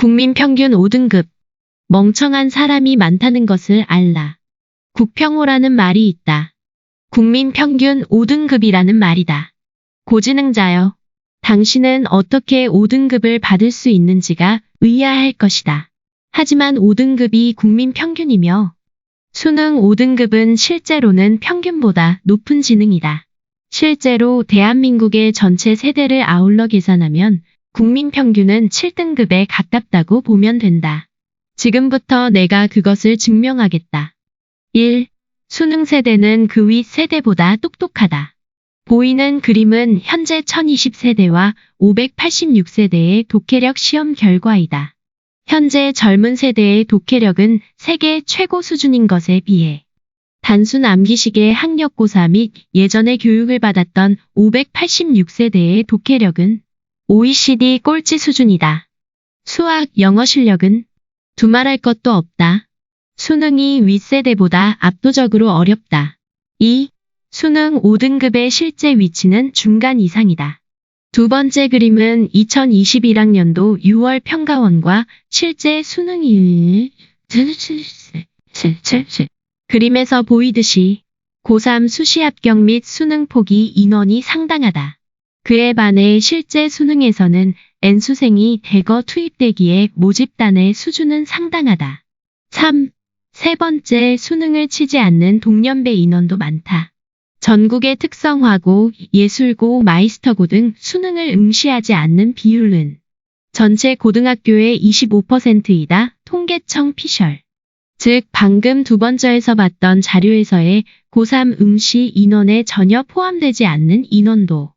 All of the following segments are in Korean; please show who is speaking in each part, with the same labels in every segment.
Speaker 1: 국민 평균 5등급. 멍청한 사람이 많다는 것을 알라. 국평호라는 말이 있다. 국민 평균 5등급이라는 말이다. 고지능자여. 당신은 어떻게 5등급을 받을 수 있는지가 의아할 것이다. 하지만 5등급이 국민 평균이며 수능 5등급은 실제로는 평균보다 높은 지능이다. 실제로 대한민국의 전체 세대를 아울러 계산하면 국민 평균은 7등급에 가깝다고 보면 된다. 지금부터 내가 그것을 증명하겠다. 1. 수능 세대는 그윗 세대보다 똑똑하다. 보이는 그림은 현재 1020세대와 586세대의 독해력 시험 결과이다. 현재 젊은 세대의 독해력은 세계 최고 수준인 것에 비해 단순 암기식의 학력고사 및 예전에 교육을 받았던 586세대의 독해력은 OECD 꼴찌 수준이다. 수학, 영어 실력은 두말할 것도 없다. 수능이 윗세대보다 압도적으로 어렵다. 2. 수능 5등급의 실제 위치는 중간 이상이다. 두 번째 그림은 2021학년도 6월 평가원과 실제 수능이 그림에서 보이듯이 고3 수시 합격 및 수능 포기 인원이 상당하다. 그에 반해 실제 수능에서는 N수생이 대거 투입되기에 모집단의 수준은 상당하다. 3. 세 번째 수능을 치지 않는 동년배 인원도 많다. 전국의 특성화고, 예술고, 마이스터고 등 수능을 응시하지 않는 비율은 전체 고등학교의 25%이다. 통계청 피셜. 즉 방금 두 번째에서 봤던 자료에서의 고3 응시 인원에 전혀 포함되지 않는 인원도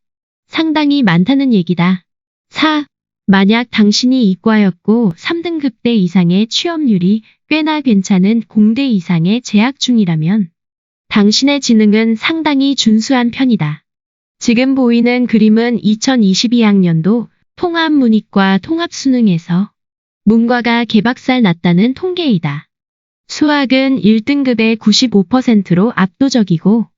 Speaker 1: 상당히 많다는 얘기다. 4. 만약 당신이 이과였고 3등급대 이상의 취업률이 꽤나 괜찮은 공대 이상에 재학 중이라면 당신의 지능은 상당히 준수한 편이다. 지금 보이는 그림은 2022학년도 통합문이과 통합수능에서 문과가 개박살 났다는 통계이다. 수학은 1등급의 95%로 압도적이고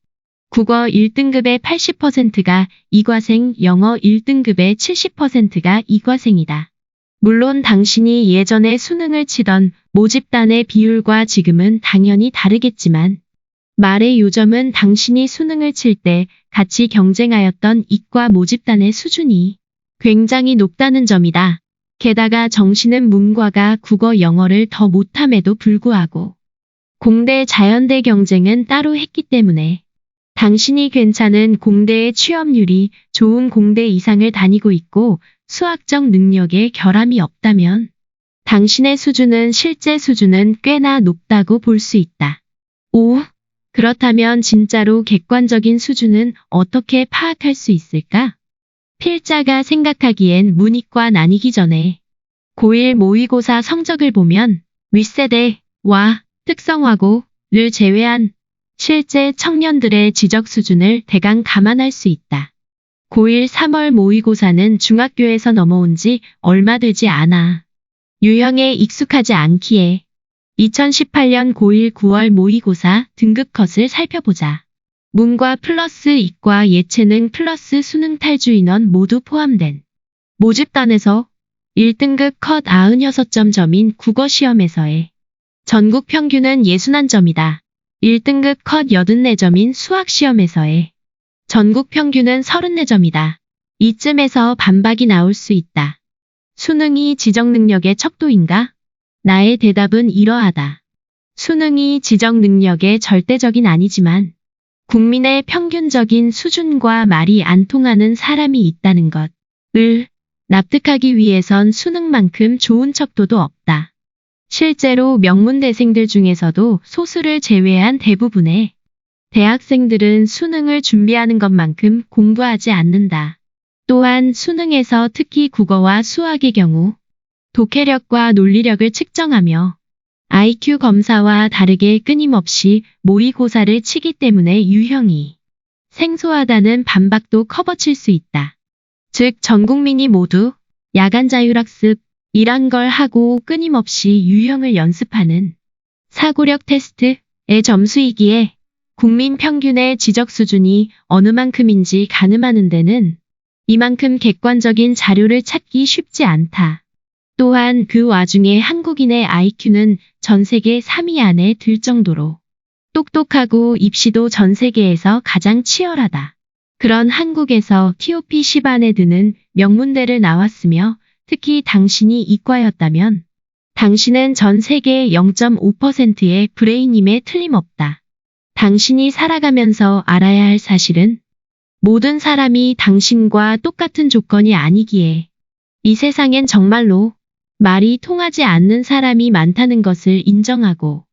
Speaker 1: 국어 1등급의 80%가 이과생, 영어 1등급의 70%가 이과생이다. 물론 당신이 예전에 수능을 치던 모집단의 비율과 지금은 당연히 다르겠지만 말의 요점은 당신이 수능을 칠 때 같이 경쟁하였던 이과 모집단의 수준이 굉장히 높다는 점이다. 게다가 정시는 문과가 국어 영어를 더 못함에도 불구하고 공대 자연대 경쟁은 따로 했기 때문에 당신이 괜찮은 공대의 취업률이 좋은 공대 이상을 다니고 있고 수학적 능력에 결함이 없다면 당신의 수준은 실제 수준은 꽤나 높다고 볼 수 있다. 5. 그렇다면 진짜로 객관적인 수준은 어떻게 파악할 수 있을까? 필자가 생각하기엔 문이과 나뉘기 전에 고1 모의고사 성적을 보면 윗세대와 특성화고를 제외한 실제 청년들의 지적 수준을 대강 감안할 수 있다. 고1 3월 모의고사는 중학교에서 넘어온 지 얼마 되지 않아. 유형에 익숙하지 않기에 2018년 고1 9월 모의고사 등급 컷을 살펴보자. 문과 플러스 이과 예체능 플러스 수능 탈주 인원 모두 포함된 모집단에서 1등급 컷 96점 점인 국어 시험에서의 전국 평균은 61점이다. 1등급 컷 84점인 수학 시험에서의 전국 평균은 34점이다. 이쯤에서 반박이 나올 수 있다. 수능이 지적 능력의 척도인가? 나의 대답은 이러하다. 수능이 지적 능력의 절대적인 아니지만 국민의 평균적인 수준과 말이 안 통하는 사람이 있다는 것을 납득하기 위해선 수능만큼 좋은 척도도 없다. 실제로 명문대생들 중에서도 소수를 제외한 대부분의 대학생들은 수능을 준비하는 것만큼 공부하지 않는다. 또한 수능에서 특히 국어와 수학의 경우 독해력과 논리력을 측정하며 IQ 검사와 다르게 끊임없이 모의고사를 치기 때문에 유형이 생소하다는 반박도 커버칠 수 있다. 즉, 전 국민이 모두 야간 자율학습, 이란 걸 하고 끊임없이 유형을 연습하는 사고력 테스트의 점수이기에 국민 평균의 지적 수준이 어느 만큼인지 가늠하는 데는 이만큼 객관적인 자료를 찾기 쉽지 않다. 또한 그 와중에 한국인의 IQ는 전 세계 3위 안에 들 정도로 똑똑하고 입시도 전 세계에서 가장 치열하다. 그런 한국에서 TOP 10안에 드는 명문대를 나왔으며 특히 당신이 이과였다면 당신은 전 세계 0.5%의 브레인임에 틀림없다. 당신이 살아가면서 알아야 할 사실은 모든 사람이 당신과 똑같은 조건이 아니기에 이 세상엔 정말로 말이 통하지 않는 사람이 많다는 것을 인정하고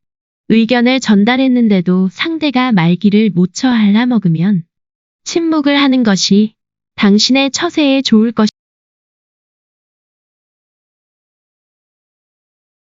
Speaker 1: 의견을 전달했는데도 상대가 말귀를 못 쳐알아먹으면 침묵을 하는 것이 당신의 처세에 좋을 것입니다.